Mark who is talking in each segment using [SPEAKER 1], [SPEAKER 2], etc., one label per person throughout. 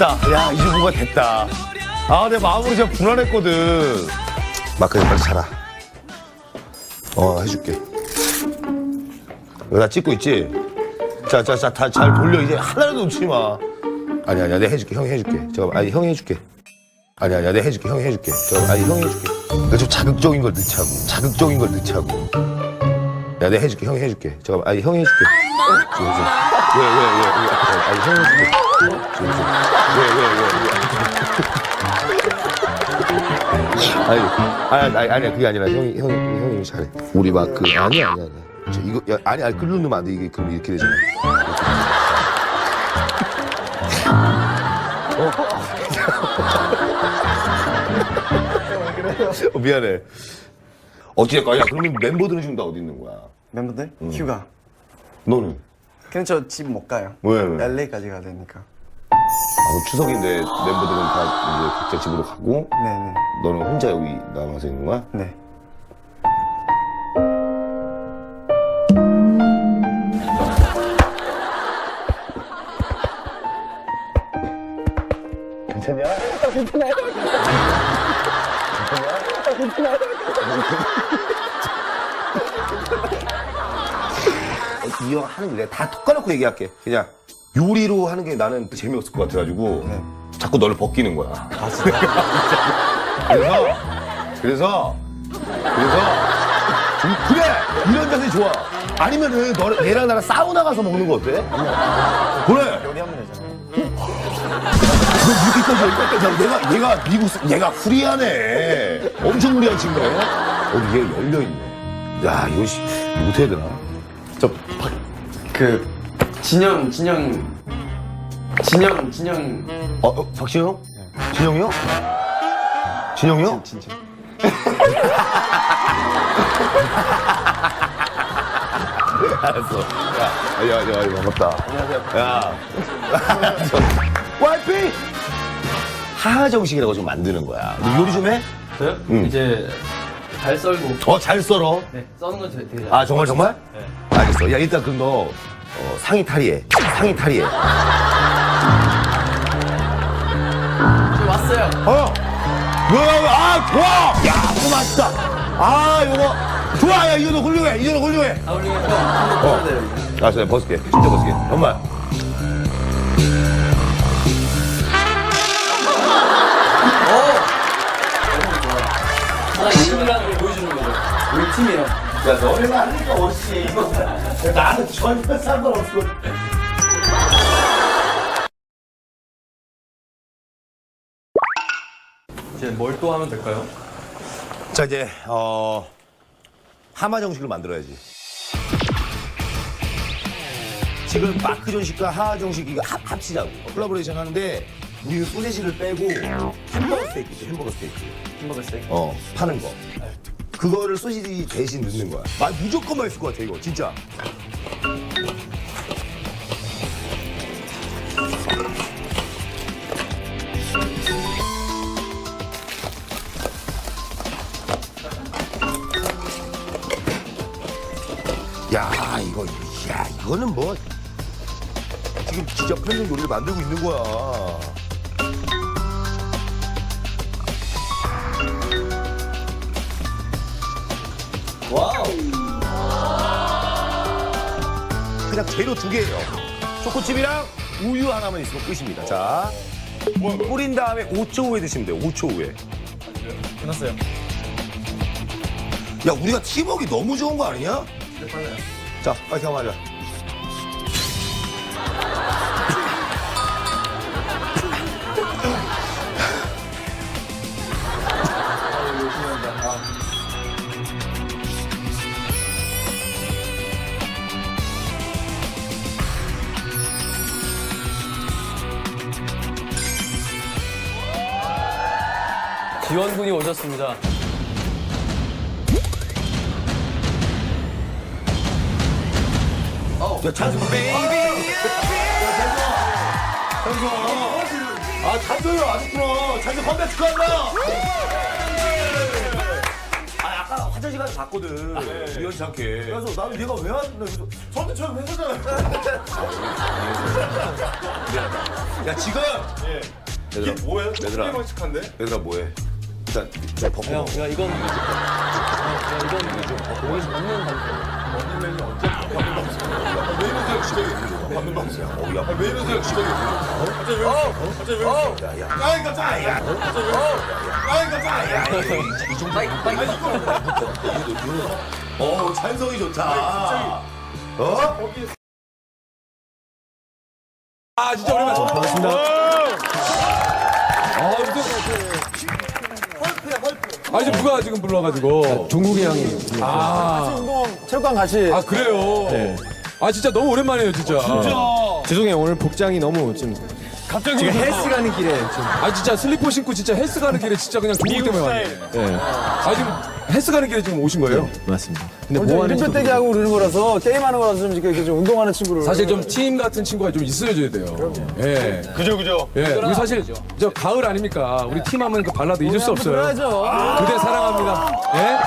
[SPEAKER 1] 됐다. 야, 이제 뭔가 됐다. 아, 내 마음으로 진짜 불안했거든. 마크, 빨리 자라. 어, 해줄게. 나 찍고 있지? 자, 자, 자, 다 잘 돌려. 이제 하나라도 놓치지 마. 아니, 아니야. 내가 해줄게. 형이 해줄게. 잠깐만. 아니, 형이 해줄게. 아니, 아니야. 내가 해줄게. 형이 해줄게. 잠깐만. 아니, 형이 해줄게. 그러니까 좀 자극적인 걸 넣자고. 자극적인 걸 넣자고. 야, 내가 해줄게. 형이 해줄게. 잠깐만. 아니, 형이 해줄게. 지금, 지금. 왜, 왜, 왜, 왜. 아니, 형이 해줄게. 지금. 왜, 왜, 왜, 왜. 아니, 아니, 아니. 그게 아니라 형이, 형이, 형이 잘해. 우리 막 그, 아니야, 아니야, 아니야. 저 이거, 야, 아니, 아니, 글로 넣으면 안 돼. 이게 그럼 이렇게 되잖아. 어, 미안해. 어찌됐건, 야, 그러면 멤버들은 지금 다 어디 있는 거야?
[SPEAKER 2] 멤버들 휴가.
[SPEAKER 1] 너는?
[SPEAKER 2] 그냥 저집 못 가요.
[SPEAKER 1] 왜, 왜?
[SPEAKER 2] LA까지 가야 되니까.
[SPEAKER 1] 아, 추석인데 멤버들은 다 이제 각자 집으로 가고
[SPEAKER 2] 네네.
[SPEAKER 1] 너는 혼자 여기 남아서 있는 거야?
[SPEAKER 2] 네.
[SPEAKER 1] 괜찮냐? 괜찮아? 이형 하는 게 내가 다 톡까놓고 얘기할게. 그냥 요리로 하는 게 나는 재미없을 것 같아가지고 자꾸 너를 벗기는 거야. 그래서 그래서 그래서 좀 그래 이런 자세 좋아. 아니면은 너 얘랑 나랑 사우나 가서 먹는 거 어때? 그래.
[SPEAKER 2] 요리하면 되잖아요.
[SPEAKER 1] 너 이렇게까지 여기까지 하고 내가 얘가 미국 사- 얘가 후리하네 엄청 후리한 친구네 어디 얘 열려 있네 야 이거 씨 이거 어떻게 해야 되나
[SPEAKER 2] 저그 진영 진영 진영 진영
[SPEAKER 1] 어, 어 박진영? 진영이 형? 진영이 형?
[SPEAKER 2] 진짜.
[SPEAKER 1] 알았어 야, 야, 야, 야 반갑다 안녕하세요 야 와이프 하하정식이라고 좀 만드는 거야 너 요리 좀 해?
[SPEAKER 3] 저요?
[SPEAKER 1] 응.
[SPEAKER 3] 이제 잘 썰고
[SPEAKER 1] 어 잘 썰어
[SPEAKER 3] 네, 써는 건 되게
[SPEAKER 1] 잘아 정말 정말?
[SPEAKER 3] 네.
[SPEAKER 1] 알겠어. 야 일단 그럼 너 어, 상의 탈의해. 상의 탈의해.
[SPEAKER 3] 저 왔어요
[SPEAKER 1] 어. 뭐야? 뭐야, 아 좋아. 야 이거 맛있다. 아 이거 좋아. 야 이거 너 훌륭해. 이거 너 훌륭해.
[SPEAKER 3] 아 우리 형 한번
[SPEAKER 1] 어.
[SPEAKER 3] 돼요
[SPEAKER 1] 알았어. 내가 벗을게. 진짜 벗을게. 정말.
[SPEAKER 3] 우리 팀이에요
[SPEAKER 1] 야 너네가 하니까 멋있지. 이거 나는 전혀 상관없어.
[SPEAKER 3] 이제 뭘 또 하면 될까요?
[SPEAKER 1] 자 이제 어 하마 정식을 만들어야지. 지금 마크 정식과 하하 정식 이거 합, 합치자고 콜라보레이션 하는데 우리는 소세지를 빼고 햄버거 스테이크 햄버거 스테이크
[SPEAKER 3] 햄버거 스테이크
[SPEAKER 1] 어 파는 거 그거를 소시지 대신 넣는 거야. 아, 무조건 맛있을 것 같아 이거 진짜. 야 이거 야 이거는 뭐 지금 진짜 편육 요리를 만들고 있는 거야
[SPEAKER 3] 와우
[SPEAKER 1] 그냥 재료 두 개예요. 초코칩이랑 우유 하나만 있으면 끝입니다. 자, 뿌린 다음에 5초 후에 드시면 돼요. 5초 후에.
[SPEAKER 3] 끝났어요
[SPEAKER 1] 야, 우리가 팀워크 너무 좋은 거 아니냐? 자, 빨리 가하자
[SPEAKER 3] 지원군이 오셨습니다
[SPEAKER 1] 야, 찬수, 베이비! 찬수! 아, 찬수요, 아쉽구나. 찬수 컴백 축하한다! 아, 아까 화장실 가서 봤거든. 우연치 않게. 그래서 나는 얘가 왜 왔나. 그래서 저한테 처음 회사잖아. 야 지금.
[SPEAKER 4] 이게
[SPEAKER 1] 얘들아
[SPEAKER 4] 뭐예요?
[SPEAKER 1] 얘들아. 얘들아 뭐해? 일단 좀 벗고.
[SPEAKER 3] 형. 야 이건 야 이건 여기서 먹는 방법.
[SPEAKER 4] 왜 이러세요? 지각이 있는 받는 방송.
[SPEAKER 1] 어, 야,
[SPEAKER 4] 왜 이러세요? 있는 거. 갑자기 왜 이러세요? 갑자기 왜 이러세요?
[SPEAKER 1] 야, 야.
[SPEAKER 4] 아이 깜짝이야. 야, 갑자기 왜 이러세요? 아이 깜짝이야.
[SPEAKER 1] 이 정도. 어, 찬성이 좋다. 어?
[SPEAKER 5] 아 진짜 오랜만에 반갑습니다. 아 무슨 아 지금 누가 지금 불러가지고?
[SPEAKER 6] 종국이 형이.
[SPEAKER 5] 아,
[SPEAKER 6] 체육관 같이.
[SPEAKER 5] 아 그래요. 아 진짜 너무 오랜만이에요 진짜.
[SPEAKER 6] 죄송해요. 오늘 복장이 너무 지금
[SPEAKER 5] 갑자기
[SPEAKER 6] 지금 헬스 가는 길에 지금.
[SPEAKER 5] 아 진짜 슬리퍼 신고 진짜 헬스 가는 길에 진짜 그냥 종국 때문에 왔네.
[SPEAKER 6] 네.
[SPEAKER 5] 아 지금 헬스 가는 길에 지금 오신 거예요?
[SPEAKER 6] 맞습니다. 근데 뭐 하는
[SPEAKER 7] 떼기 하고 그러는 거라서 게임하는 거라서 좀 이렇게 좀 운동하는 친구를
[SPEAKER 5] 사실 좀 팀 같은 친구가 좀 있어줘야 돼요. 예.
[SPEAKER 4] 그죠 그죠.
[SPEAKER 5] 예, 우리 사실 저 가을 아닙니까? 우리 팀 하면 그 발라드 잊을 수 없어요.
[SPEAKER 7] 불러야죠.
[SPEAKER 5] 그대 사랑합니다. 예?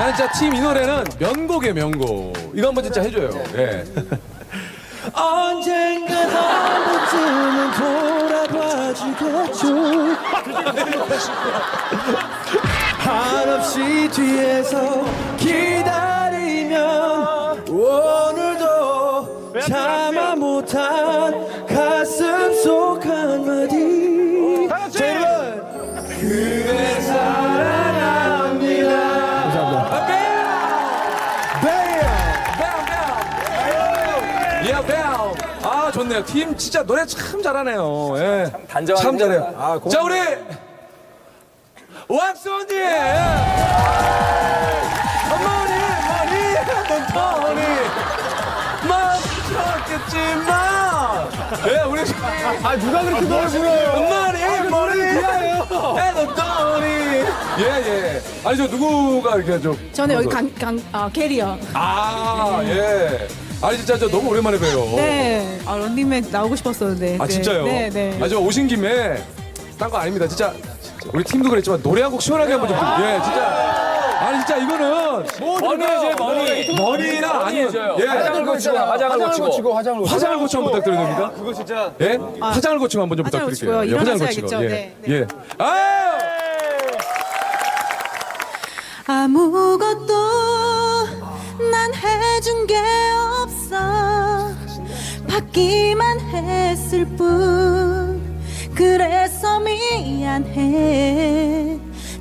[SPEAKER 5] 나는 진짜 팀 이 노래는 명곡의 명곡. 이거 한번 진짜 해줘요. 예.
[SPEAKER 6] 언젠가 한 번쯤은 돌아봐 주겠죠 한없이 뒤에서 기다리면 오늘도 참아 못한 가슴 속 한마디 그대 사랑합니다 감사합니다!
[SPEAKER 5] 아, 좋네요. 팀 진짜 노래 참 잘하네요. 예. 참 잘해요. 자, 우리 왁소니! 어머니, 머리, 넌더니 멈췄겠지만! 예, 우리.
[SPEAKER 7] 아 누가 그렇게 노래 불러요?
[SPEAKER 5] 어머니, 머리, 넌더니 예, 예. 아니, 저 누구가 이렇게 좀.
[SPEAKER 8] 저는 여기 강, 강, 아, 캐리어.
[SPEAKER 5] 아, 예. 아니, 진짜 저 너무 오랜만에 봬요.
[SPEAKER 8] 네. 아, 런닝맨 나오고 싶었었는데.
[SPEAKER 5] 아
[SPEAKER 8] 네.
[SPEAKER 5] 진짜요?
[SPEAKER 8] 네, 네.
[SPEAKER 5] 아 저 오신 김에 딴 거 아닙니다. 진짜 우리 팀도 그랬지만 노래 한 곡 시원하게 한번 좀. 예, 진짜. 아니 진짜 이거는 머리 해줘요 머리. 머리나 아니면 예.
[SPEAKER 3] 화장을 고치고 화장을 고치고.
[SPEAKER 7] 화장을 고치고
[SPEAKER 5] 화장을 고치고 한번 부탁드려도 됩니까? 그거 진짜. 예? 화장을 고치고 한번 좀
[SPEAKER 8] 화장을
[SPEAKER 5] 부탁드릴게요.
[SPEAKER 8] 고치고요.
[SPEAKER 5] 예. 고치고. 예.
[SPEAKER 8] 네, 네.
[SPEAKER 5] 예. 아!
[SPEAKER 8] 아무것도 난 해준 게 없어. 받기만 했을 뿐. 그래서 미안해.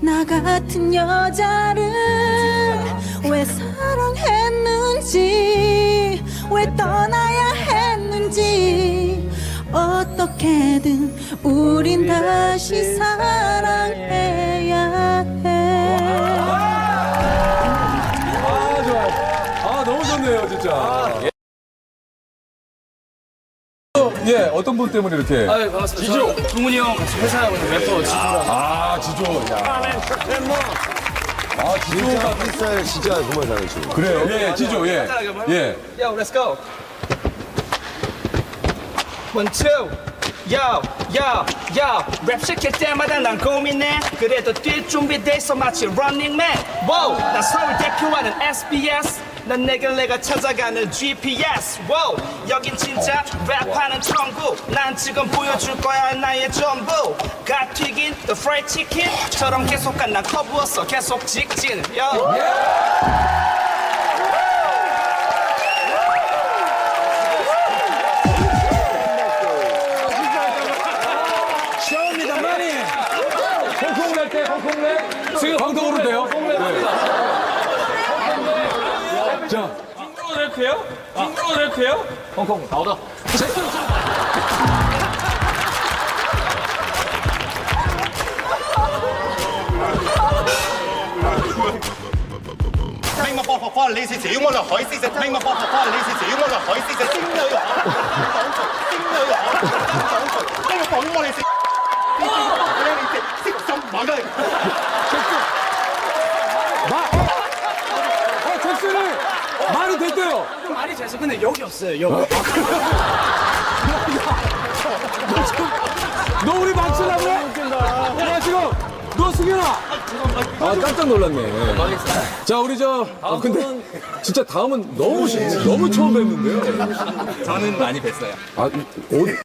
[SPEAKER 8] 나 같은 여자를 왜 사랑했는지, 왜 떠나야 했는지. 어떻게든 우린 다시 사랑해야 해.
[SPEAKER 5] 아 좋아요. 아 너무 좋네요 진짜. 예. 예, 어떤 분 때문에 이렇게?
[SPEAKER 3] 아, 반갑습니다. 지조. 동훈이 형 같이 회사하고 있는 래퍼 지조라고.
[SPEAKER 5] 아, 지조. 야. 아, 지조가
[SPEAKER 1] 프리스타일 진짜 정말 잘해 지금.
[SPEAKER 5] 그래요? 예, 지조, 예. 예.
[SPEAKER 3] Yo, let's go. One, two. Yo, yo, yo. 랩 시킬 때마다 난 고민해. 그래도 뛸 준비돼 있어 마치 런닝맨. Wow, 나 서울 대표하는 SBS. 난 내가 내가 찾아가는 GPS. Wow, 여긴 진짜 랩하는 천국. 난 지금 보여줄 거야 나의 전부. 갓 튀긴 the fried chicken처럼 계속 간난 커브었어 계속 직진. Yo.
[SPEAKER 5] 홍콩 낼 때, 홍콩 내. 지금 광동으로 돼요? 네. 자.
[SPEAKER 3] 핑크로 랩해요? 핑크로 랩해요? 홍콩 나오다.
[SPEAKER 4] Make my papa fall lazy, say you wanna hoist it. Make my papa fall lazy, say you wanna hoist it. Sing the yo, sing the yo. Make my papa fall lazy. Sing some mother.
[SPEAKER 5] 어, 잭슨이 말이 됐대요.
[SPEAKER 3] 많이 돼서 근데 여기 없어요 여기.
[SPEAKER 5] 너 우리 망치려고 해? 야, 지금. 너 승현아. 아, 깜짝 놀랐네. 자, 우리 저. 아, 근데 진짜 다음은 너무, 너무 처음 뵙는데요.
[SPEAKER 3] 저는 많이 뵀어요.
[SPEAKER 5] 아, 이- 어,